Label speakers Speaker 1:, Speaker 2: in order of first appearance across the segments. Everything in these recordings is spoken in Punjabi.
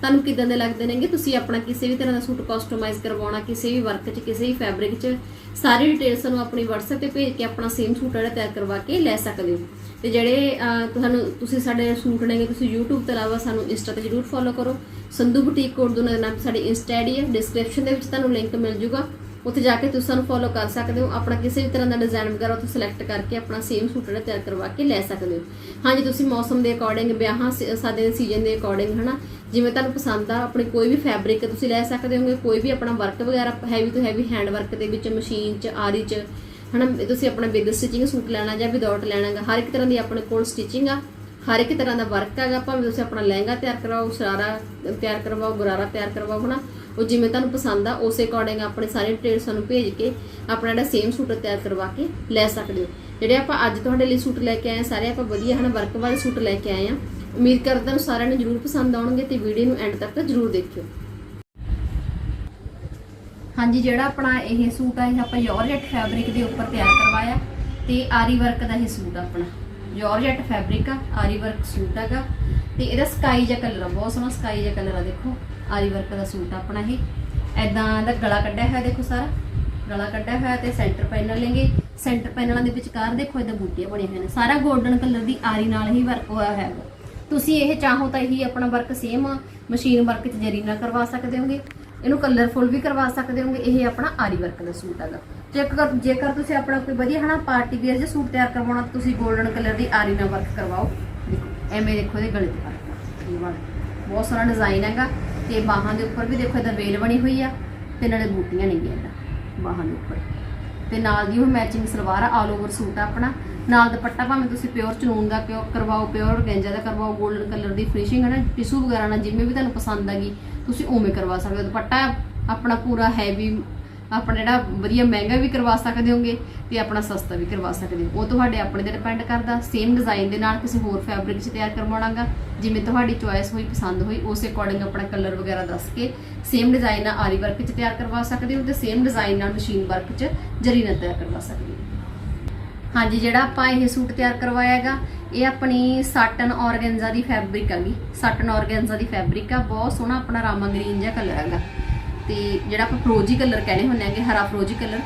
Speaker 1: ਤੁਹਾਨੂੰ ਕਿਦਾਂ ਦੇ ਲੱਗਦੇ ਨੇਗੇ? ਤੁਸੀਂ ਆਪਣਾ ਕਿਸੇ ਵੀ ਤਰ੍ਹਾਂ ਦਾ ਸੂਟ ਕਸਟਮਾਈਜ਼ ਕਰਵਾਉਣਾ, ਕਿਸੇ ਵੀ ਵਰਕ 'ਚ, ਕਿਸੇ ਵੀ ਫੈਬਰਿਕ 'ਚ, ਸਾਰੀ ਡਿਟੇਲ ਸਾਨੂੰ ਆਪਣੀ WhatsApp ਤੇ ਭੇਜ ਕੇ ਆਪਣਾ ਸੇਮ ਸੂਟ ਜਿਹੜਾ ਤਿਆਰ ਕਰਵਾ ਕੇ ਲੈ ਸਕਦੇ ਹੋ। ਤੇ ਜਿਹੜੇ ਤੁਹਾਨੂੰ, ਤੁਸੀਂ ਸਾਡੇ ਸੂਟ ਨੇਗੇ, ਤੁਸੀਂ YouTube ਤੋਂ ਇਲਾਵਾ ਸਾਨੂੰ Insta ਤੇ ਜਰੂਰ ਫੋਲੋ ਕਰੋ। ਸੰਧੂ ਬੁਟੀਕ ਕੋਡ ਦੋਨਾਂ ਦੇ ਨਾਮ ਸਾਡੀ Insta ਆਈਡੀ ਹੈ। ਡਿਸਕ੍ਰਿਪਸ਼ਨ ਦੇ ਵਿੱਚ ਤੁਹਾਨੂੰ ਲਿੰਕ ਮਿਲ ਜੂਗਾ। ਉੱਥੇ ਜਾ ਕੇ ਤੁਸੀਂ ਸਾਨੂੰ ਫੋਲੋ ਕਰ ਸਕਦੇ ਹੋ। ਆਪਣਾ ਕਿਸੇ ਵੀ ਤਰ੍ਹਾਂ ਦਾ ਡਿਜ਼ਾਈਨ ਵਗੈਰਾ ਉੱਥੇ ਸਿਲੈਕਟ ਕਰਕੇ ਆਪਣਾ ਸੇਮ ਸੂਟ ਜਿਹੜਾ ਤਿਆਰ ਕਰਵਾ ਕੇ ਲੈ ਸਕਦੇ ਹੋ। ਹਾਂਜੀ, ਤੁਸੀਂ ਮੌਸਮ ਦੇ ਅਕੋਰਡਿੰਗ ਵਿਆਹਾਂ ਸ- ਸਾਡੇ ਸੀਜ਼ਨ ਦੇ ਅਕੋਰਡਿੰਗ ਹਨਾ? ਜਿਵੇਂ ਤੁਹਾਨੂੰ ਪਸੰਦ ਆ, ਆਪਣੀ ਕੋਈ ਵੀ ਫੈਬਰਿਕ ਤੁਸੀਂ ਲੈ ਸਕਦੇ ਹੋਗੇ, ਕੋਈ ਵੀ ਆਪਣਾ ਵਰਕ ਵਗੈਰਾ ਹੈਵੀ ਤੋਂ ਹੈਵੀ ਹੈਂਡ ਵਰਕ ਦੇ ਵਿੱਚ ਮਸ਼ੀਨ 'ਚ, ਆਰੀ 'ਚ, ਹਨਾ ਤੁਸੀਂ ਆਪਣਾ ਵਿਦ ਸਟਿਚਿੰਗ ਸੂਟ ਲੈਣਾ ਜਾਂ ਵਿਦਆਊਟ ਲੈਣਾਗਾ ਹਰ ਇੱਕ ਤਰ੍ਹਾਂ ਦੀ ਆਪਣੇ ਕੋਲ ਸਟਿਚਿੰਗ ਆ, ਹਰ ਇੱਕ ਤਰ੍ਹਾਂ ਦਾ ਵਰਕ ਹੈਗਾ, ਭਾਵੇਂ ਤੁਸੀਂ ਆਪਣਾ ਲਹਿੰਗਾ ਤਿਆਰ ਕਰਵਾਓ ਸ਼ਰਾਰਾ ਤਿਆਰ ਕਰਵਾਓ, ਗਰਾਰਾ ਤਿਆਰ ਕਰਵਾਓ, ਹਨਾ, ਉਹ ਜਿਵੇਂ ਤੁਹਾਨੂੰ ਪਸੰਦ ਆ, ਉਸੇ ਅਕੋਰਡਿੰਗ ਆਪਣੇ ਸਾਰੇ ਡਿਟੇਲ ਸਾਨੂੰ ਭੇਜ ਕੇ, ਆਪਣਾ ਜਿਹੜਾ ਸੇਮ ਸੂਟ ਤਿਆਰ ਕਰਵਾ ਕੇ ਲੈ ਸਕਦੇ ਹੋ। ਜਿਹੜੇ ਆਪਾਂ ਅੱਜ ਤੁਹਾਡੇ ਲਈ ਸੂਟ ਲੈ ਕੇ ਆਏ ਆ, ਸਾਰੇ ਆਪਾਂ ਵਧੀਆ, ਹਨ ਵਰਕ ਵਾਲੇ ਸੂਟ ਲੈ ਕੇ ਆਏ ਆ ਉਮੀਦ ਕਰਦਾ ਤੁਹਾਨੂੰ ਸਾਰਿਆਂ ਨੂੰ ਜਰੂਰ ਪਸੰਦ ਆਉਣਗੇ ਤੇ ਵੀਡੀਓ ਨੂੰ ਐਂਡ ਤੱਕ ਜਰੂਰ ਦੇਖਿਓ। ਹਾਂਜੀ, ਜਿਹੜਾ ਆਪਣਾ ਇਹ ਸੂਟ ਆ, ਇਹ ਆਪਾਂ ਜਾਰਜਟ ਫੈਬਰਿਕ ਦੇ ਉੱਪਰ ਤਿਆਰ ਕਰਵਾਇਆ ਤੇ ਆਰੀ ਵਰਕ ਦਾ ਇਹ ਸੂਟ ਆ ਆਪਣਾ। ਜਾਰਜਟ ਫੈਬਰਿਕ ਆ ਆਰੀ ਵਰਕ ਸੂਟ ਹੈਗਾ ਤੇ ਇਹਦਾ ਸਕਾਈ ਜਿਹਾ ਕਲਰ ਆ, ਬਹੁਤ ਸੋਹਣਾ ਸਕਾਈ ਜਿਹਾ ਕਲਰ ਆ, ਦੇਖੋ ਆਰੀ ਵਰਕ ਦਾ ਸੂਟ ਆ ਆਪਣਾ ਇਹ। ਐਦਾਂ ਦਾ ਗਲਾ ਕੱਢਿਆ ਹੋਇਆ, ਦੇਖੋ ਸਾਰਾ। ਗਲਾ ਕੱਢਿਆ ਹੋਇਆ ਤੇ ਸੈਂਟਰ ਪੈਨਲ ਲੈਂਗੇ ਸੈਂਟਰ ਪੈਨਲਾਂ ਦੇ ਵਿਚਕਾਰ ਦੇਖੋ ਇਹਦਾ ਬੂਟੀਆਂ ਬਣੀਆਂ ਹੋਈਆਂ ਨੇ। ਸਾਰਾ 골ਡਨ ਕਲਰ ਦੀ ਆਰੀ ਨਾਲ ਹੀ ਵਰਕ ਹੋਇਆ ਹੋਇਆ ਹੈਗਾ। ਤੁਸੀਂ ਇਹ ਚਾਹੋ ਤਾਂ ਇਹੀ ਆਪਣਾ ਵਰਕ ਸੇਮ ਮਸ਼ੀਨ ਵਰਕ 'ਚ ਜਰੀ ਨਾਲ ਕਰਵਾ ਸਕਦੇ ਹੋਗੇ। ਇਹਨੂੰ ਕਲਰਫੁਲ ਵੀ ਕਰਵਾ ਸਕਦੇ ਹੋਗੇ। ਇਹ ਆਪਣਾ ਆਰੀ ਵਰਕ ਦਾ ਸੂਟ ਹੈਗਾ। ਜੇਕਰ ਜੇਕਰ ਤੁਸੀਂ ਆਪਣਾ ਕੋਈ ਵਧੀਆ ਹਨਾ ਪਾਰਟੀ ਵੇਅਰ ਜਿਹਾ ਸੂਟ ਤਿਆਰ ਕਰਵਾਉਣਾ, ਤਾਂ ਤੁਸੀਂ 골ਡਨ ਕਲਰ ਦੀ ਆਰੀ ਨਾਲ ਵਰਕ ਕਰਵਾਓ। ਦੇਖੋ, ਐਵੇਂ ਦੇਖੋ ਇਹਦੇ ਗਲੇ ਤੇ ਵਰਕ ਇਹ ਵਾਲਾ। ਬਹੁਤ ਸੋਹਣਾ ਡਿਜ਼ਾਈਨ ਹੈਗਾ। ਤੇ ਬਾਹਾਂ ਦੇ ਉੱਪਰ ਵੀ ਦੇਖੋ ਇਹਦਾ ਵੇਲ ਬਣੀ ਹੋਈ ਆ, ਤੇ ਨਾਲੇ ਬੂਟੀਆਂ ਨਹੀਂ ਇਹਦਾ, ਬਾਹਾਂ ਦੇ ਉੱਪਰ। ਤੇ ਨਾਲ ਦੀ ਉਹ ਮੈਚਿੰਗ ਸਲਵਾਰ ਆ ਆਲ ਓਵਰ ਸੂਟ ਆ ਆਪਣਾ। ਨਾਲ ਦੁਪੱਟਾ ਭਾਵੇਂ ਤੁਸੀਂ ਪਿਓਰ ਚਨੂਨ ਦਾ ਪਿਓ ਕਰਵਾਓ ਪਿਓਰ ਗੈਂਜਾ ਦਾ ਕਰਵਾਓ 골ਡਨ ਕਲਰ ਦੀ ਫਿਨਿਸ਼ਿੰਗ ਹੈ ਨਾ ਟਿਸ਼ੂ ਵਗੈਰਾ ਨਾਲ ਜਿਵੇਂ ਵੀ ਤੁਹਾਨੂੰ ਪਸੰਦ ਆਗੀ ਤੁਸੀਂ ਉਵੇਂ ਕਰਵਾ ਸਕਦੇ ਹੋ। ਦੁਪੱਟਾ ਆਪਣਾ ਪੂਰਾ ਹੈਵੀ ਆਪਣਾ ਜਿਹੜਾ ਵਧੀਆ ਮਹਿੰਗਾ ਵੀ ਕਰਵਾ ਸਕਦੇ ਹੋਗੇ ਤੇ ਆਪਣਾ ਸਸਤਾ ਵੀ ਕਰਵਾ ਸਕਦੇ ਹੋ। ਉਹ ਤੁਹਾਡੇ ਆਪਣੇ ਤੇ ਡਿਪੈਂਡ ਕਰਦਾ। ਸੇਮ ਡਿਜ਼ਾਈਨ ਦੇ ਨਾਲ ਕਿਸੇ ਹੋਰ ਫੈਬਰਿਕ 'ਚ ਤਿਆਰ ਕਰਵਾਉਣਾਗਾ। ਜਿਵੇਂ ਤੁਹਾਡੀ ਚੁਆਇਸ ਹੋਈ, ਪਸੰਦ ਹੋਈ, ਉਸ ਅਕੋਰਡਿੰਗ ਆਪਣਾ ਕਲਰ ਵਗੈਰਾ ਦੱਸ ਕੇ ਸੇਮ ਡਿਜ਼ਾਈਨ ਨਾਲ ਆਰੀ ਵਰਕ 'ਚ ਤਿਆਰ ਕਰਵਾ ਸਕਦੇ ਹੋ ਤੇ ਸੇਮ ਡਿਜ਼ਾਈਨ ਨਾਲ ਮਸ਼ੀਨ ਵਰਕ 'ਚ ਜਰੀ ਨਾਲ ਤਿਆਰ ਕਰਵਾ ਸਕਦੇ ਹੋ। ਹਾਂਜੀ, ਜਿਹੜਾ ਆਪਾਂ ਇਹ ਸੂਟ ਤਿਆਰ ਕਰਵਾਇਆ ਹੈਗਾ ਇਹ ਆਪਣੀ ਸਾਟਨ ਔਰਗੈਂਜ਼ਾ ਦੀ ਫੈਬਰਿਕ ਹੈਗੀ ਸਾਟਨ ਔਰਗੈਂਜ਼ਾ ਦੀ ਫੈਬਰਿਕ ਆ। ਬਹੁਤ ਸੋਹਣਾ ਆਪਣਾ ਰਾਮਾ ਗ੍ਰੀਨ ਜਿਹਾ ਕਲਰ ਹੈਗਾ ਤੇ ਜਿਹੜਾ ਆਪਾਂ ਫਰੋਜੀ ਕਲਰ ਕਹਿੰਦੇ ਹੁੰਦੇ ਆਗੇ ਹਰਾ ਫਰੋਜੀ ਕਲਰ,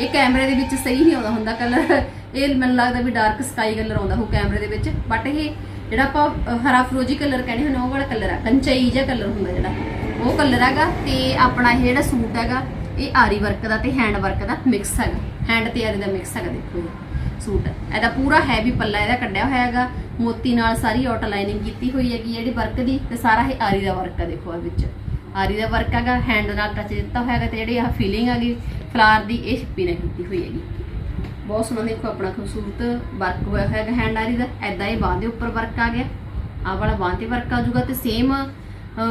Speaker 1: ਇਹ ਕੈਮਰੇ ਦੇ ਵਿੱਚ ਸਹੀ ਨਹੀਂ ਆਉਂਦਾ ਹੁੰਦਾ ਕਲਰ। ਇਹ ਮੈਨੂੰ ਲੱਗਦਾ ਵੀ ਡਾਰਕ ਸਕਾਈ ਕਲਰ ਆਉਂਦਾ ਹੋ ਕੈਮਰੇ ਦੇ ਵਿੱਚ। ਬਟ ਇਹ ਜਿਹੜਾ ਆਪਾਂ ਹਰਾ ਫਰੋਜੀ ਕਲਰ ਕਹਿੰਦੇ ਹੁੰਦੇ ਉਹ ਵਾਲਾ ਕਲਰ ਆ ਕੰਚਾਈ ਜਿਹਾ ਕਲਰ ਹੁੰਦਾ ਜਿਹੜਾ। ਉਹ ਕਲਰ ਹੈਗਾ ਤੇ ਆਪਣਾ ਇਹ ਜਿਹੜਾ ਸੂਟ ਹੈਗਾ, ਇਹ ਆਰੀ ਵਰਕ ਦਾ ਤੇ ਹੈਂਡ ਵਰਕ ਦਾ ਮਿਕਸ ਹੈਗਾ। ਹੈਂਡ ਤੇ ਆਰੀ ਦਾ ਮਿਕਸ ਹੈਗਾ, ਦੇਖੋ ਇਹ ਸੂਟ। ਇਹਦਾ ਪੂਰਾ ਹੈਵੀ ਪੱਲਾ ਇਹਦਾ ਕੱਢਿਆ ਹੋਇਆ ਹੈਗਾ। ਮੋਤੀ ਨਾਲ ਸਾਰੀ ਆਊਟ ਲਾਈਨਿੰਗ ਕੀਤੀ ਹੋਈ ਹੈਗੀ ਜਿਹੜੀ ਵਰਕ ਦੀ ਤੇ ਸਾਰਾ ਇਹ ਆਰੀ ਦਾ ਵਰਕ ਹੈ ਦੇਖੋ ਇਹ ਵਿੱਚ। ਆਰੀ ਦਾ ਵਰਕ ਹੈਗਾ ਹੈਂਡ ਨਾਲ ਟੱਚ ਦਿੱਤਾ ਹੋਇਆ ਹੈਗਾ ਤੇ ਜਿਹੜੀ ਆਹ ਫੀਲਿੰਗ ਹੈਗੀ ਫਲਾਰ ਦੀ, ਇਹ ਛਿੱਪੀ ਨਾਲ ਕੀਤੀ ਹੋਈ ਹੈਗੀ। ਬਹੁਤ ਸੋਹਣਾ ਦੇਖੋ ਆਪਣਾ ਖੂਬਸੂਰਤ ਵਰਕ ਹੋਇਆ ਹੈਗਾ ਹੈਂਡ ਆਰੀ ਦਾ ਐਦਾਂ ਇਹ ਬਾਂਹ ਦੇ ਉੱਪਰ ਵਰਕ ਆ ਗਿਆ। ਆਹ ਵਾਲਾ ਬਾਂਹ ਤੇ ਵਰਕ ਆ ਜਾਊਗਾ ਤੇ ਸੇਮ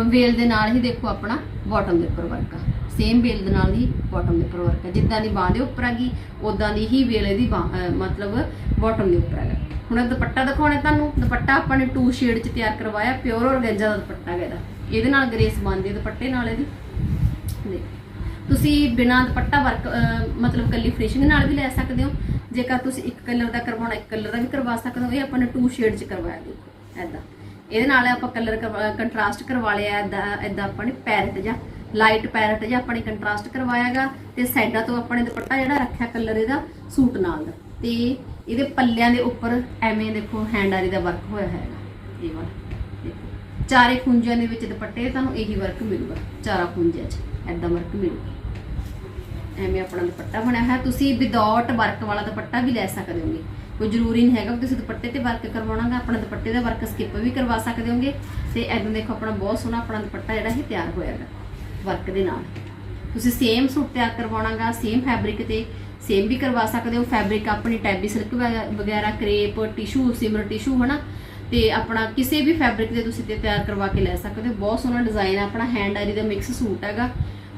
Speaker 1: ਵੇਲ ਦੇ ਨਾਲ ਹੀ ਦੇਖੋ ਆਪਣਾ ਬਾਟਮ ਦੇ ਉੱਪਰ ਵਰਕ ਆ। ਸੇਮ ਵੇਲ ਦੇ ਨਾਲ ਹੀ ਬਾਟਮ ਦੇ ਉੱਪਰ ਵਰਕ ਆ। ਜਿੱਦਾਂ ਦੀ ਬਾਂਹ ਦੇ ਉੱਪਰ ਹੈਗੀ ਉਦਾਂ ਦੀ ਹੀ ਵੇਲ ਇਹਦੀ ਮਤਲਬ ਬਾਟਮ ਦੇ ਉੱਪਰ ਹੈਗਾ। ਹੁਣ ਦੁਪੱਟਾ ਦਿਖਾਉਣਾ ਤੁਹਾਨੂੰ। ਦੁਪੱਟਾ ਆਪਾਂ ਨੇ ਟੂ ਸ਼ੇਡ ਚ ਤਿਆਰ ਕਰਵਾਇਆ ਪਿਓਰ ਔਰਗੈਂਜਾ ਦਾ ਦੁਪੱਟਾ ਹੈਗਾ ਇਹਦੇ ਨਾਲ ਗ੍ਰੇਸ ਬਣਦੀ ਹੈ ਦੁਪੱਟੇ ਨਾਲ ਇਹਦੀ। ਤੁਸੀਂ ਬਿਨਾਂ ਦੁਪੱਟਾ ਵਰਕ ਮਤਲਬ ਕੱਲੀ ਫਿਨਿਸ਼ਿੰਗ ਨਾਲ ਵੀ ਲੈ ਸਕਦੇ ਹੋ। ਜੇਕਰ ਤੁਸੀਂ ਇੱਕ ਕਲਰ ਦਾ ਕਰਵਾਉਣਾ, ਇੱਕ ਕਲਰ ਦਾ ਵੀ ਕਰਵਾ ਸਕਦੇ ਹੋ, ਇਹ ਆਪਾਂ ਨੇ ਟੂ ਸ਼ੇਡ ਚ ਕਰਵਾਇਆ ਦੇਖੋ ਐਦਾਂ ਇਹਦੇ ਨਾਲ ਆਪਾਂ ਕਲਰ ਕੰਟਰਾਸਟ ਕਰਵਾ ਲਿਆ ਐਦਾਂ ਐਦਾਂ ਆਪਾਂ ਨੇ ਪੈਰਟ ਜਾਂ ਲਾਈਟ ਪੈਰਟ ਜਾਂ ਆਪਾਂ ਨੇ ਕੰਟਰਾਸਟ ਕਰਵਾਇਆਗਾ ਤੇ ਸਾਈਡਾਂ ਤੋਂ ਆਪਾਂ ਨੇ ਦੁਪੱਟਾ ਜਿਹੜਾ ਰੱਖਿਆ ਕਲਰ ਇਹਦਾ, ਸੂਟ ਨਾਲ ਦਾ। ਤੇ ਇਹਦੇ ਪੱਲਿਆਂ ਦੇ ਉੱਪਰ ਐਵੇਂ ਦੇਖੋ ਹੈਂਡ ਆਰੀ ਦਾ ਵਰਕ ਹੋਇਆ ਹੈਗਾ। ਇਹ ਵਾਲਾ। ਚਾਰੇ ਖੁੰਝਿਆਂ ਦੇ ਵਿੱਚ ਦੁਪੱਟੇ, ਤੁਹਾਨੂੰ ਇਹੀ ਵਰਕ ਮਿਲੂਗਾ, ਚਾਰਾ ਖੁੰਝਿਆਂ 'ਚ ਐਦਾਂ ਵਰਕ ਮਿਲੂਗਾ। ਐਵੇਂ ਆਪਣਾ ਦੁਪੱਟਾ ਬਣਿਆ ਹੋਇਆ, ਤੁਸੀਂ ਵਿਦਆਊਟ ਵਰਕ ਵਾਲਾ ਦੁਪੱਟਾ ਵੀ ਲੈ ਸਕਦੇ ਹੋਗੇ। ਕੋਈ ਜ਼ਰੂਰੀ ਨਹੀਂ ਹੈਗਾ ਕਿ ਤੁਸੀਂ ਦੁਪੱਟੇ ਤੇ ਵਰਕ ਕਰਵਾਉਣਾਗਾ ਆਪਣਾ ਦੁਪੱਟੇ ਦਾ ਵਰਕ ਸਕਿਪ ਵੀ ਕਰਵਾ ਸਕਦੇ ਹੋਗੇ। ਤੇ ਐਦਾਂ ਦੇਖੋ, ਆਪਣਾ ਬਹੁਤ ਸੋਹਣਾ ਆਪਣਾ ਦੁਪੱਟਾ ਜਿਹੜਾ ਇਹ ਤਿਆਰ ਹੋਇਆ ਹੈਗਾ ਵਰਕ ਦੇ ਨਾਲ। ਤੁਸੀਂ ਸੇਮ ਸੂਟ ਤਿਆਰ ਕਰਵਾਉਣਾਗਾ ਸੇਮ ਫੈਬਰਿਕ ਤੇ ਸੇਮ ਵੀ ਕਰਵਾ ਸਕਦੇ ਹੋ। ਫੈਬਰਿਕ ਆਪਣੀ ਟੈਬੀ ਸਿਲਕ ਵਗੈਰਾ ਕਰੇਪ ਟਿਸ਼ੂ ਸਿਮਰ ਟਿਸ਼ੂ ਹਨਾ? ਤੇ ਆਪਣਾ ਕਿਸੇ ਵੀ ਫੈਬਰਿਕ ਦੇ ਤੁਸੀਂ ਤੇ ਤਿਆਰ ਕਰਵਾ ਕੇ ਲੈ ਸਕਦੇ ਹੋ। ਬਹੁਤ ਸੋਹਣਾ ਡਿਜ਼ਾਈਨ ਆਪਣਾ ਹੈਂਡ ਆਰੀ ਦਾ ਮਿਕਸ ਸੂਟ ਹੈਗਾ।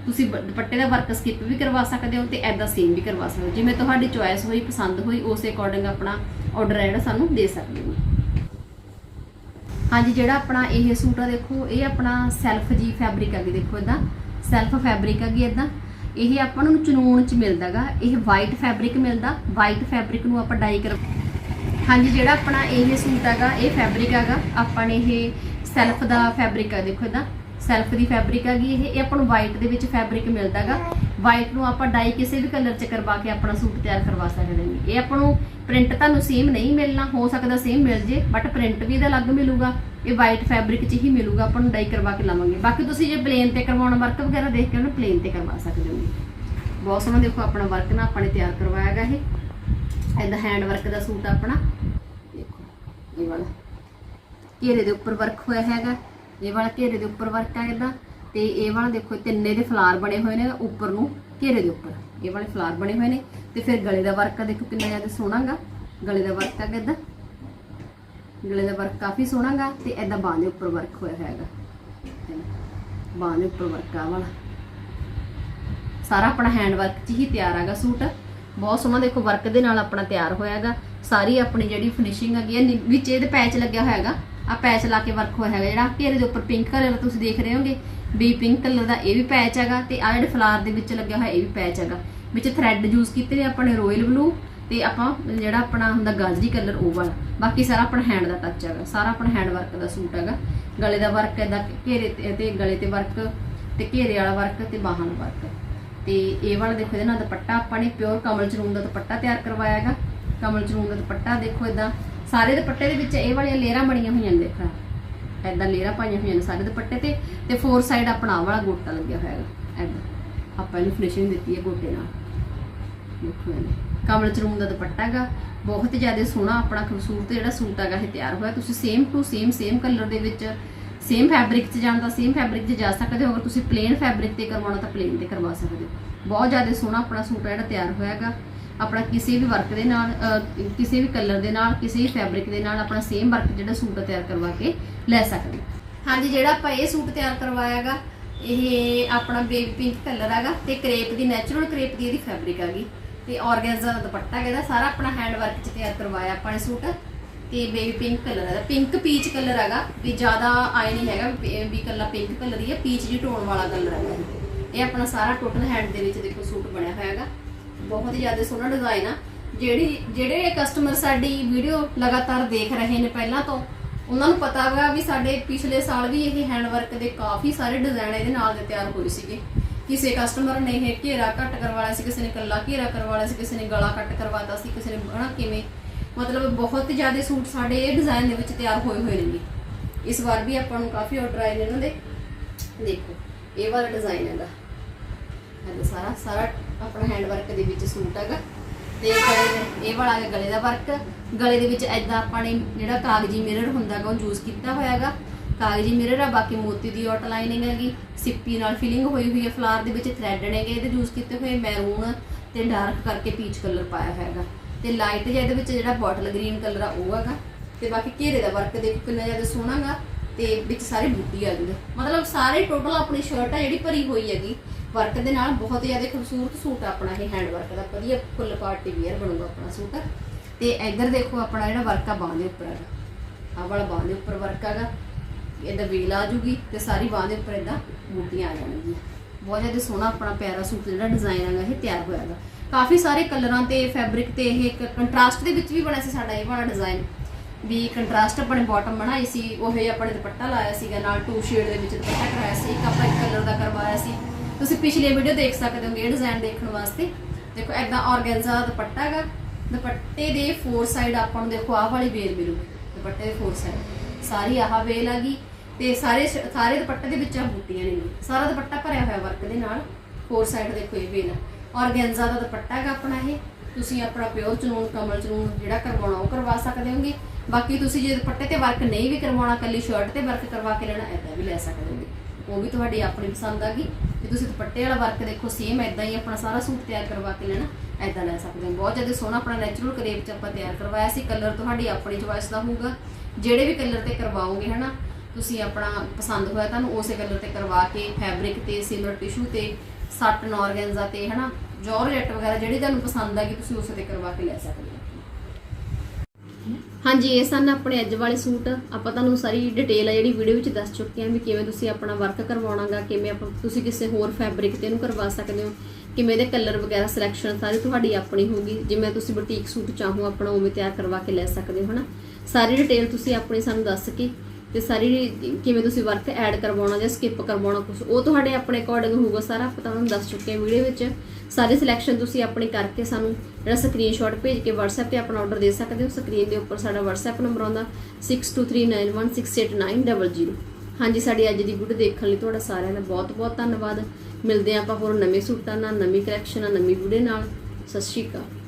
Speaker 1: ਤੁਸੀਂ ਦੁਪੱਟੇ ਦਾ ਵਰਕ ਸਕਿਪ ਵੀ ਕਰਵਾ ਸਕਦੇ ਹੋ ਤੇ ਐਦਾਂ ਸੇਮ ਵੀ ਕਰਵਾ ਸਕਦੇ ਹੋ। ਜਿਵੇਂ ਤੁਹਾਡੀ ਚੁਆਇਸ ਹੋਈ, ਪਸੰਦ ਹੋਈ, ਉਸੇ ਅਕੋਰਡਿੰਗ ਆਪਣਾ ਆਰਡਰ ਹੈ ਜਿਹੜਾ ਸਾਨੂੰ ਦੇ ਸਕਦੇ ਹੋ। ਹਾਂਜੀ, ਜਿਹੜਾ ਆਪਣਾ ਇਹ ਸੂਟ ਆ ਦੇਖੋ, ਇਹ ਆਪਣਾ ਸੈਲਫ ਜੀ ਫੈਬਰਿਕ ਹੈਗੀ, ਦੇਖੋ ਇਦਾਂ ਸੈਲਫ ਫੈਬਰਿਕ ਹੈਗੀ ਇਦਾਂ ਇਹ ਆਪਾਂ ਨੂੰ ਚਨੂਨ ਚ ਮਿਲਦਾਗਾ ਇਹ ਵਾਈਟ ਫੈਬਰਿਕ ਮਿਲਦਾ। ਵਾਈਟ ਫੈਬਰਿਕ ਨੂੰ ਆਪਾਂ ਡਾਈ ਕਰ ਹਾਂਜੀ, ਜਿਹੜਾ ਆਪਣਾ ਇਹ ਸੂਟ ਹੈਗਾ, ਇਹ ਫੈਬਰਿਕ ਹੈਗਾ। ਆਪਾਂ ਨੇ ਇਹ ਸੈਲਫ ਦਾ ਫੈਬਰਿਕ ਆ, ਦੇਖੋ ਇਦਾਂ ਸੈਲਫ ਦੀ ਫੈਬਰਿਕ ਹੈਗੀ ਇਹ ਇਹ ਆਪਾਂ ਨੂੰ ਵਾਈਟ ਦੇ ਵਿੱਚ ਫੈਬਰਿਕ ਮਿਲਦਾਗਾ ਵਾਈਟ ਨੂੰ ਆਪਾਂ ਡਾਈ ਕਿਸੇ ਵੀ ਕਲਰ ਚ ਕਰਵਾ ਕੇ ਆਪਣਾ ਸੂਟ ਤਿਆਰ ਕਰਵਾ ਸਕਦੇ ਹਾਂ ਇਹ ਆਪਾਂ ਨੂੰ ਪ੍ਰਿੰਟ ਤੁਹਾਨੂੰ ਸੇਮ ਨਹੀਂ ਮਿਲਣਾ, ਹੋ ਸਕਦਾ ਸੇਮ ਮਿਲ ਜੇ ਬਟ ਪ੍ਰਿੰਟ ਵੀ ਇਹਦਾ ਅਲੱਗ ਮਿਲੂਗਾ। ਇਹ ਵਾਈਟ ਫੈਬਰਿਕ ਚ ਹੀ ਮਿਲੂਗਾ, ਆਪਾਂ ਨੂੰ ਡਾਈ ਕਰਵਾ ਕੇ ਲਾਵਾਂਗੇ। ਬਾਕੀ ਤੁਸੀਂ ਜੇ ਪਲੇਨ ਤੇ ਕਰਵਾਉਣਾ ਵਰਕ ਵਗੈਰਾ ਦੇਖ ਕੇ ਉਹਨੂੰ ਪਲੇਨ ਤੇ ਕਰਵਾ ਸਕਦੇ ਹੋ ਬਹੁਤ ਸੋਹਣਾ ਦੇਖੋ ਆਪਣਾ ਵਰਕ ਨਾ ਆਪਾਂ ਨੇ ਤਿਆਰ ਕਰਵਾਇਆ ਹੈਗਾ ਇਹ। ਇਹਦਾ ਹੈਂਡ ਵਰਕ ਦਾ ਸੂਟ ਆਪਣਾ। ਦੇਖੋ, ਇਹ ਵਾਲਾ। ਘੇਰੇ ਦੇ ਉੱਪਰ ਵਰਕ ਹੋਇਆ ਹੈਗਾ। ਇਹ ਵਾਲਾ ਘੇਰੇ ਦੇ ਉੱਪਰ ਵਰਕ ਆ ਇਹਦਾ। ਤੇ ਇਹ ਵਾਲਾ ਦੇਖੋ ਤਿੰਨੇ ਦੇ ਫਲਾਰ ਬਣੇ ਹੋਏ ਨੇ ਉੱਪਰ ਨੂੰ, ਘੇਰੇ ਦੇ ਉੱਪਰ। ਇਹ ਵਾਲੇ ਫਲਾਰ ਬਣੇ ਹੋਏ ਨੇ। ਤੇ ਫਿਰ ਗਲੇ ਦਾ ਵਰਕ ਆ, ਦੇਖੋ ਕਿੰਨਾ ਜ਼ਿਆਦਾ ਸੋਹਣਾਗਾ ਗਲੇ ਦਾ ਵਰਕ ਆ ਇਹਦਾ। ਗਲੇ ਦਾ ਵਰਕ ਕਾਫੀ ਸੋਹਣਾਗਾ ਤੇ ਐਦਾਂ ਬਾਂਹ ਦੇ ਉੱਪਰ ਵਰਕ ਹੋਇਆ ਹੈਗਾ। ਬਾਂਹ ਦੇ ਉੱਪਰ ਵਰਕ ਆ ਵਾਲਾ। ਸਾਰਾ ਆਪਣਾ ਹੈਂਡ ਵਰਕ 'ਚ ਹੀ ਤਿਆਰ ਹੈਗਾ ਸੂਟ। ਬਹੁਤ ਸੋਹਣਾ ਦੇਖੋ ਵਰਕ ਦੇ ਨਾਲ ਆਪਣਾ ਤਿਆਰ ਹੋਇਆ ਸਾਰੀ ਆਪਣੀ ਜਿਹੜੀ ਫਿਨਿਸ਼ਿੰਗ ਹੈਗੀ ਹੈ ਵਿੱਚ ਇਹਦੇ ਪੈਚ ਲੱਗਿਆ ਹੋਇਆ ਆ ਪੈਚ ਲਾ ਕੇ ਵਰਕ ਹੋਇਆ ਹੈਗਾ, ਜਿਹੜਾ ਘੇਰੇ ਦੇ ਉੱਪਰ ਪਿੰਕ ਕਲਰ ਤੁਸੀਂ ਦੇਖ ਰਹੇ ਹੋਗੇ? ਵੀ ਪਿੰਕ ਕਲਰ ਦਾ ਇਹ ਵੀ ਪੈਚ ਹੈਗਾ ਤੇ ਆ ਜਿਹੜੇ ਫਲਾਰ ਦੇ ਵਿੱਚ ਲੱਗਿਆ ਹੋਇਆ, ਇਹ ਵੀ ਪੈਚ ਹੈਗਾ। ਵਿੱਚ ਥ੍ਰੈਡ ਯੂਜ਼ ਕੀਤੇ ਨੇ ਆਪਣੇ ਰਾਇਲ ਬਲੂ ਤੇ ਆਪਾਂ ਜਿਹੜਾ ਆਪਣਾ ਹੁੰਦਾ ਗਾਜਰੀ ਕਲਰ ਉਹ ਵਾਲਾ। ਬਾਕੀ ਸਾਰਾ ਆਪਣਾ ਹੈਂਡ ਦਾ ਟੱਚ ਹੈਗਾ, ਸਾਰਾ ਆਪਣਾ ਹੈਂਡ ਵਰਕ ਦਾ ਸੂਟ ਹੈਗਾ। ਗਲੇ ਦਾ ਵਰਕ ਇਹਦਾ ਘੇਰੇ ਤੇ ਤੇ ਗਲੇ ਤੇ ਵਰਕ ਤੇ ਘੇਰੇ ਵਾਲਾ ਵਰਕ ਤੇ ਬਾਹਾਂ ਦਾ ਵਰਕ ਤੇ ਇਹ ਵਾਲਾ ਦੇਖੋ ਇਹਦੇ ਨਾਲ ਦੁਪੱਟਾ ਆਪਾਂ ਨੇ ਪਿਓਰ ਕਮਲ ਚਰੂਨ ਦਾ ਦੁਪੱਟਾ ਤਿਆਰ ਕਰਵਾਇਆ ਹੈਗਾ। ਕਮਲ ਚਰੂਨ ਦਾ ਦੁਪੱਟਾ ਦੇਖੋ ਇਦਾਂ ਸਾਰੇ ਦੁਪੱਟੇ ਦੇ ਵਿੱਚ ਇਹ ਵਾਲੀਆਂ ਲੇਅਰਾਂ ਬਣੀਆਂ ਹੋਈਆਂ ਨੇ, ਦੇਖੋ। ਐਦਾਂ ਲੇਅਰਾਂ ਪਾਈਆਂ ਹੋਈਆਂ ਨੇ ਸਾਰੇ ਦੁਪੱਟੇ ਤੇ। ਤੇ ਫੋਰ ਸਾਈਡ ਆਪਣਾ ਵਾਲਾ ਗੋਟਾ ਲੱਗਿਆ ਹੋਇਆ ਹੈਗਾ। ਐਦਾਂ ਆਪਾਂ ਇਹਨੂੰ ਫਿਨਿਸ਼ਿੰਗ ਦਿੱਤੀ ਹੈ ਗੋਟੇ ਨਾਲ। ਦੇਖੋ ਇਹਨੇ। ਕਮਲ ਚਰੂਨ ਦਾ ਦੁਪੱਟਾ ਹੈਗਾ। ਬਹੁਤ ਜ਼ਿਆਦਾ ਸੋਹਣਾ, ਆਪਣਾ ਖੂਬਸੂਰਤ ਜਿਹੜਾ ਸੂਟ ਹੈਗਾ, ਇਹ ਤਿਆਰ ਹੋਇਆ। ਤੁਸੀਂ same to same same colour ਦੇ ਵਿੱਚ ਸੇਮ ਫੈਬਰਿਕ 'ਚ ਜਾਣ ਦਾ ਸੇਮ ਫੈਬਰਿਕ 'ਚ ਜਾ ਸਕਦੇ ਹੋ। ਅਗਰ ਤੁਸੀਂ ਪਲੇਨ ਫੈਬਰਿਕ ਤੇ ਕਰਵਾਉਣਾ ਤਾਂ ਪਲੇਨ ਤੇ ਕਰਵਾ ਸਕਦੇ ਹੋ। ਬਹੁਤ ਜ਼ਿਆਦਾ ਸੋਹਣਾ ਆਪਣਾ ਸੂਟ ਹੈ ਜਿਹੜਾ ਤਿਆਰ ਹੋਇਆ ਹੈਗਾ। ਆਪਣਾ ਕਿਸੇ ਵੀ ਵਰਕ ਦੇ ਨਾਲ ਅਹ, ਕਿਸੇ ਵੀ ਕਲਰ ਦੇ ਨਾਲ ਕਿਸੇ ਵੀ ਫੈਬਰਿਕ ਦੇ ਨਾਲ ਆਪਣਾ ਸੇਮ ਵਰਕ ਜਿਹੜਾ ਸੂਟ ਤਿਆਰ ਕਰਵਾ ਕੇ ਲੈ ਸਕਦੇ ਹੋ। ਹਾਂਜੀ ਜਿਹੜਾ ਆਪਾਂ ਇਹ ਸੂਟ ਤਿਆਰ ਕਰਵਾਇਆ ਹੈਗਾ ਇਹ ਆਪਣਾ ਬੇਬੀ ਪਿੰਕ ਕਲਰ ਹੈਗਾ ਤੇ ਕ੍ਰੇਪ ਦੀ ਨੈਚੁਰਲ ਕ੍ਰੇਪ ਦੀ ਇਹਦੀ ਫੈਬਰਿਕ ਹੈਗੀ। ਤੇ ਆਰਗੈਂਜ਼ਾ ਦਾ ਦੁਪੱਟਾ ਹੈਗਾ ਇਹਦਾ ਸਾਰਾ ਆਪਣਾ ਹੈਂਡ ਵਰਕ 'ਚ ਤਿਆਰ ਕਰਵਾਇਆ ਆਪਾਂ ਨੇ ਸੂਟ। ਤੇ ਬੇਬੀ ਪਿੰਕ ਕਲਰ ਹੈਗਾ। ਪਿੰਕ ਪੀਚ ਕਲਰ ਹੈਗਾ, ਵੀ ਜ਼ਿਆਦਾ ਆਈ ਨਹੀਂ ਹੈਗਾ ਵੀ ਕੱਲਾ ਪਿੰਕ ਕਲਰ ਹੀ ਹੈ ਪੀਚ ਜੀ ਟੋਨ ਵਾਲਾ ਕਲਰ ਹੈਗਾ ਇਹ। ਆਪਣਾ ਸਾਰਾ ਟੋਟਲ ਹੈਂਡ ਦੇ ਵਿੱਚ ਦੇਖੋ ਸੂਟ ਬਣਿਆ ਹੋਇਆ ਹੈਗਾ। ਬਹੁਤ ਹੀ ਜ਼ਿਆਦਾ ਸੋਹਣਾ ਡਿਜ਼ਾਈਨ ਆ। ਜਿਹੜੀ, ਜਿਹੜੇ ਕਸਟਮਰ ਸਾਡੀ ਵੀਡੀਓ ਲਗਾਤਾਰ ਦੇਖ ਰਹੇ ਨੇ ਪਹਿਲਾਂ ਤੋਂ, ਉਹਨਾਂ ਨੂੰ ਪਤਾ ਹੈਗਾ ਵੀ ਸਾਡੇ ਪਿਛਲੇ ਸਾਲ ਵੀ ਇਹ ਹੈਂਡ ਵਰਕ ਦੇ ਕਾਫੀ ਸਾਰੇ ਡਿਜ਼ਾਈਨ ਇਹਦੇ ਨਾਲ ਦੇ ਤਿਆਰ ਹੋਏ ਸੀਗੇ। ਕਿਸੇ ਕਸਟਮਰ ਨੇ ਇਹ ਘੇਰਾ ਕੱਟ ਕਰਵਾਇਆ ਸੀ, ਕਿਸੇ ਨੇ ਕੱਲਾ ਘੇਰਾ ਕਰਵਾਇਆ ਸੀ, ਕਿਸੇ ਨੇ ਗਲਾ ਕੱਟ ਕਰਵਾਤਾ ਸੀ, ਕਿਸੇ ਨੇ ਹਨਾ ਕਿਵੇਂ ਮਤਲਬ ਬਹੁਤ ਜ਼ਿਆਦਾ ਸੂਟ ਸਾਡੇ ਇਹ ਡਿਜ਼ਾਈਨ ਦੇ ਵਿੱਚ ਤਿਆਰ ਹੋਏ ਹੋਏ ਨੇਗੇ। ਇਸ ਵਾਰ ਵੀ ਆਪਾਂ ਨੂੰ ਕਾਫੀ ਆਰਡਰ ਆਏ ਨੇ ਇਹਨਾਂ ਦੇ। ਦੇਖੋ, ਇਹ ਵਾਲਾ ਡਿਜ਼ਾਈਨ ਹੈਗਾ। ਇਹ ਸਾਰਾ ਸਾਰਾ ਆਪਣਾ ਹੈਂਡ ਵਰਕ ਦੇ ਵਿੱਚ ਸੂਟ ਹੈਗਾ। ਤੇ ਗਲੇ ਇਹ ਵਾਲਾ ਹੈਗਾ ਗਲੇ ਦਾ ਵਰਕ ਗਲੇ ਦੇ ਵਿੱਚ ਐਦਾਂ ਆਪਾਂ ਨੇ ਜਿਹੜਾ ਕਾਗਜ਼ੀ ਮਿਰਰ ਹੁੰਦਾ ਉਹ ਯੂਜ਼ ਕੀਤਾ ਹੋਇਆ ਕਾਗਜ਼ੀ ਮਿਰਰ ਆ, ਬਾਕੀ ਮੋਤੀ ਦੀ ਆਊਟਲਾਈਨਿੰਗ ਹੈਗੀ। ਸਿੱਪੀ ਨਾਲ ਫਿਲਿੰਗ ਹੋਈ ਹੋਈ ਹੈ ਫਲਾਰ ਦੇ ਵਿੱਚ ਥ੍ਰੈਡ ਨੇਗੇ ਇਹਦੇ ਯੂਜ਼ ਕੀਤੇ ਹੋਏ ਮੈਰੂਨ ਤੇ ਡਾਰਕ ਕਰਕੇ ਪੀਚ ਕਲਰ ਪਾਇਆ ਹੋਇਆ ਹੈਗਾ। ਤੇ ਲਾਈਟ ਜਿਹਾ ਇਹਦੇ ਵਿੱਚ ਜਿਹੜਾ ਬੋਟਲ ਗ੍ਰੀਨ ਕਲਰ ਆ, ਉਹ ਹੈਗਾ। ਤੇ ਬਾਕੀ ਘੇਰੇ ਦਾ ਵਰਕ ਦੇਖੋ ਕਿੰਨਾ ਜ਼ਿਆਦਾ ਸੋਹਣਾਗਾ ਤੇ ਵਿੱਚ ਸਾਰੀ ਬੂਟੀ ਆ ਗਈ ਮਤਲਬ ਸਾਰੇ ਟੋਟਲ ਆਪਣੀ ਸ਼ਰਟ ਆ ਜਿਹੜੀ ਭਰੀ ਹੋਈ ਹੈਗੀ। ਵਰਕ ਦੇ ਨਾਲ ਬਹੁਤ ਜ਼ਿਆਦਾ ਖੂਬਸੂਰਤ ਸੂਟ ਆਪਣਾ ਇਹ ਹੈਂਡ ਵਰਕ ਦਾ। ਵਧੀਆ ਫੁੱਲ ਪਾਰਟੀ ਵੀਅਰ ਬਣੂਗਾ ਆਪਣਾ ਸੂਟ। ਤੇ ਇੱਧਰ ਦੇਖੋ ਆਪਣਾ ਜਿਹੜਾ ਵਰਕ ਆ ਬਾਂਹ ਦੇ ਉੱਪਰ ਹੈਗਾ। ਆਹ ਵਾਲਾ ਬਾਂਹ ਦੇ ਉੱਪਰ ਵਰਕ ਹੈਗਾ। ਇਹਦਾ ਵੇਲ ਆ ਜੂਗੀ ਤੇ ਸਾਰੀ ਬਾਂਹ ਦੇ ਉੱਪਰ ਇਦਾਂ ਬੂਟੀਆਂ ਆ ਜਾਣਗੀਆਂ। ਬਹੁਤ ਜ਼ਿਆਦਾ ਸੋਹਣਾ ਆਪਣਾ ਪਿਆਰਾ ਸੂਟ ਜਿਹੜਾ ਡਿਜ਼ਾਈਨ ਹੈਗਾ ਇਹ ਤਿਆਰ ਹੋਇਆ ਹੈਗਾ। ਕਾਫੀ ਸਾਰੇ ਕਲਰਾਂ ਤੇ ਫੈਬਰਿਕ ਤੇ ਇਹ ਕੰਟਰਾਸਟ ਦੇ ਵਿੱਚ ਵੀ ਬਣਿਆ ਸੀ ਸਾਡਾ ਇਹ ਵਾਲਾ ਡਿਜ਼ਾਈਨ ਵੀ ਕੰਟਰਾਸਟ ਆਪਣੇ ਬਾਟਮ ਬਣਾਈ ਸੀ, ਉਹ ਆਪਣੇ ਦੁਪੱਟਾ ਲਾਇਆ ਸੀਗਾ, ਨਾਲ ਟੂ ਸ਼ੇਡ ਦੇ ਵਿੱਚ ਦੁਪੱਟਾ ਕਰਾਇਆ ਸੀ, ਇੱਕ ਆਪਾਂ ਇੱਕ ਕਲਰ ਦਾ ਕਰਵਾਇਆ ਸੀ। ਤੁਸੀਂ ਪਿਛਲੀ ਵੀਡੀਓ ਦੇਖ ਸਕਦੇ ਹੋਗੇ ਇਹ ਡਿਜ਼ਾਈਨ ਦੇਖਣ ਵਾਸਤੇ। ਦੇਖੋ ਐਦਾਂ ਆਰਗੈਂਜ਼ਾ ਦੁਪੱਟਾ ਹੈਗਾ। ਦੁਪੱਟੇ ਦੇ ਫੋਰ ਸਾਈਡ ਆਪਾਂ ਨੂੰ ਦੇਖੋ, ਆਹ ਵਾਲੀ ਵੇਲ ਮਿਲੂ, ਦੁਪੱਟੇ ਦੇ ਫੋਰ ਸਾਈਡ ਸਾਰੀ ਆਹ ਵੇਲ ਹੈਗੀ ਤੇ ਸਾਰੇ ਸਾਰੇ ਦੁਪੱਟੇ ਦੇ ਵਿੱਚ ਆਹ ਬੂਟੀਆਂ ਨੇ। ਸਾਰਾ ਦੁਪੱਟਾ ਭਰਿਆ ਹੋਇਆ ਵਰਕ ਦੇ ਨਾਲ ਫੋਰ ਸਾਈਡ ਦੇਖੋ, ਇਹ ਵੇਲ ਆਰਗੈਂਜ਼ਾ ਦਾ ਦੁਪੱਟਾ ਹੈਗਾ ਆਪਣਾ ਇਹ। ਤੁਸੀਂ ਆਪਣਾ ਪਿਓਰ ਚਨੂਨ, ਕਮਲ ਚਨੂਨ ਜਿਹੜਾ ਕਰਵਾਉਣਾ ਉਹ ਕਰਵਾ ਸਕਦੇ ਹੋਗੇ। ਬਾਕੀ ਤੁਸੀਂ ਜੇ ਦੁਪੱਟੇ ਤੇ ਵਰਕ ਨਹੀਂ ਵੀ ਕਰਵਾਉਣਾ ਕੱਲੀ ਸ਼ਰਟ ਤੇ ਵਰਕ ਕਰਵਾ ਕੇ ਲੈਣਾ ਐਦਾਂ ਵੀ ਲੈ ਸਕਦੇ ਹੋਗੇ। ਉਹ ਵੀ ਤੁਹਾਡੀ ਆਪਣੀ ਪਸੰਦ ਆਗੀ ਤੇ ਤੁਸੀਂ ਦੁਪੱਟੇ ਵਾਲਾ ਵਰਕ ਦੇਖੋ ਸੇਮ ਐਦਾਂ ਹੀ ਆਪਣਾ ਸਾਰਾ ਸੂਟ ਤਿਆਰ ਕਰਵਾ ਕੇ ਲੈਣਾ ਐਦਾਂ ਲੈ ਸਕਦੇ ਹੋ। ਬਹੁਤ ਜ਼ਿਆਦਾ ਸੋਹਣਾ ਆਪਣਾ ਨੈਚੁਰਲ ਕਰੇਪ ਚ ਆਪਾਂ ਤਿਆਰ ਕਰਵਾਇਆ ਸੀ। ਕਲਰ ਤੁਹਾਡੀ ਆਪਣੀ ਚੁਆਇਸ ਦਾ ਹੋਊਗਾ। ਜਿਹੜੇ ਵੀ ਕਲਰ ਤੇ ਕਰਵਾਓਗੇ, ਹਨਾ, ਤੁਸੀਂ ਆਪਣਾ ਪਸੰਦ ਹੋਇਆ ਤੁਹਾਨੂੰ ਉਸੇ ਕਲਰ ਤੇ ਕਰਵਾ ਕੇ ਫੈਬਰਿਕ ਤੇ ਸਿਲਵਰ ਟਿਸ਼ੂ ਤੇ ਸੱਟ ਆਰਗੈਂਜ਼ਾ ਤੇ, ਹਨਾ ਜੋਰਜੈਟ ਵਗੈਰਾ ਜਿਹੜੀ ਤੁਹਾਨੂੰ ਪਸੰਦ ਆਗੀ ਤੁਸੀਂ ਉਸੇ ਤੇ ਕਰਵਾ ਕੇ ਲੈ ਸਕਦੇ ਹੋ। ਹਾਂਜੀ, ਇਹ ਸਨ ਆਪਣੇ ਅੱਜ ਵਾਲੇ ਸੂਟ। ਆਪਾਂ ਤੁਹਾਨੂੰ ਸਾਰੀ ਡਿਟੇਲ ਆ ਜਿਹੜੀ ਵੀਡੀਓ ਵਿੱਚ ਦੱਸ ਚੁੱਕੇ ਹਾਂ ਵੀ ਕਿਵੇਂ ਤੁਸੀਂ ਆਪਣਾ ਵਰਕ ਕਰਵਾਉਣਾਗਾ, ਕਿਵੇਂ ਆਪਾਂ ਤੁਸੀਂ ਕਿਸੇ ਹੋਰ ਫੈਬਰਿਕ ਤੇ ਇਹਨੂੰ ਕਰਵਾ ਸਕਦੇ ਹੋ, ਕਿਵੇਂ ਦੇ ਕਲਰ ਵਗੈਰਾ ਸਿਲੈਕਸ਼ਨ ਸਾਰੀ ਤੁਹਾਡੀ ਆਪਣੀ ਹੋਊਗੀ। ਜਿਵੇਂ ਤੁਸੀਂ ਬੁਟੀਕ ਸੂਟ ਚਾਹੋ ਆਪਣਾ ਉਵੇਂ ਤਿਆਰ ਕਰਵਾ ਕੇ ਲੈ ਸਕਦੇ ਹੋ, ਹਨਾ। ਸਾਰੀ ਡਿਟੇਲ ਤੁਸੀਂ ਆਪਣੀ ਸਾਨੂੰ ਦੱਸ ਕੇ ਤੇ ਸਾਰੀ ਕਿਵੇਂ ਤੁਸੀਂ ਵਰਕ ਐਡ ਕਰਵਾਉਣਾ ਜਾਂ ਸਕਿਪ ਕਰਵਾਉਣਾ ਕੁਝ ਉਹ ਤੁਹਾਡੇ ਆਪਣੇ ਅਕੋਰਡਿੰਗ ਹੋਊਗਾ, ਸਾਰਾ ਆਪਾਂ ਤੁਹਾਨੂੰ ਦੱਸ ਚੁੱਕੇ ਹਾਂ ਵੀਡੀਓ ਵਿੱਚ। ਸਾਰੀ ਸਿਲੈਕਸ਼ਨ ਤੁਸੀਂ ਆਪਣੀ ਕਰਕੇ ਸਾਨੂੰ ਜਿਹੜਾ ਸਕਰੀਨਸ਼ਾਟ ਭੇਜ ਕੇ WhatsApp ਤੇ ਆਪਣਾ ਆਰਡਰ ਦੇ ਸਕਦੇ ਹੋ। ਸਕਰੀਨ ਦੇ ਉੱਪਰ ਸਾਡਾ WhatsApp ਨੰਬਰ ਆਉਂਦਾ 6239166800 ਹਾਂਜੀ, ਸਾਡੀ ਅੱਜ ਦੀ ਵੀਡੀਓ ਦੇਖਣ ਲਈ ਤੁਹਾਡਾ ਸਾਰਿਆਂ ਦਾ ਬਹੁਤ ਬਹੁਤ ਧੰਨਵਾਦ। ਮਿਲਦੇ ਹਾਂ ਆਪਾਂ ਹੋਰ ਨਵੇਂ ਸੂਟਾਂ ਨਾਲ, ਨਵੀਂ ਕਲੈਕਸ਼ਨ ਨਾਲ, ਨਵੀਂ ਵੀਡੀਓ ਨਾਲ। ਸਤਿ ਸ਼੍ਰੀ ਅਕਾਲ।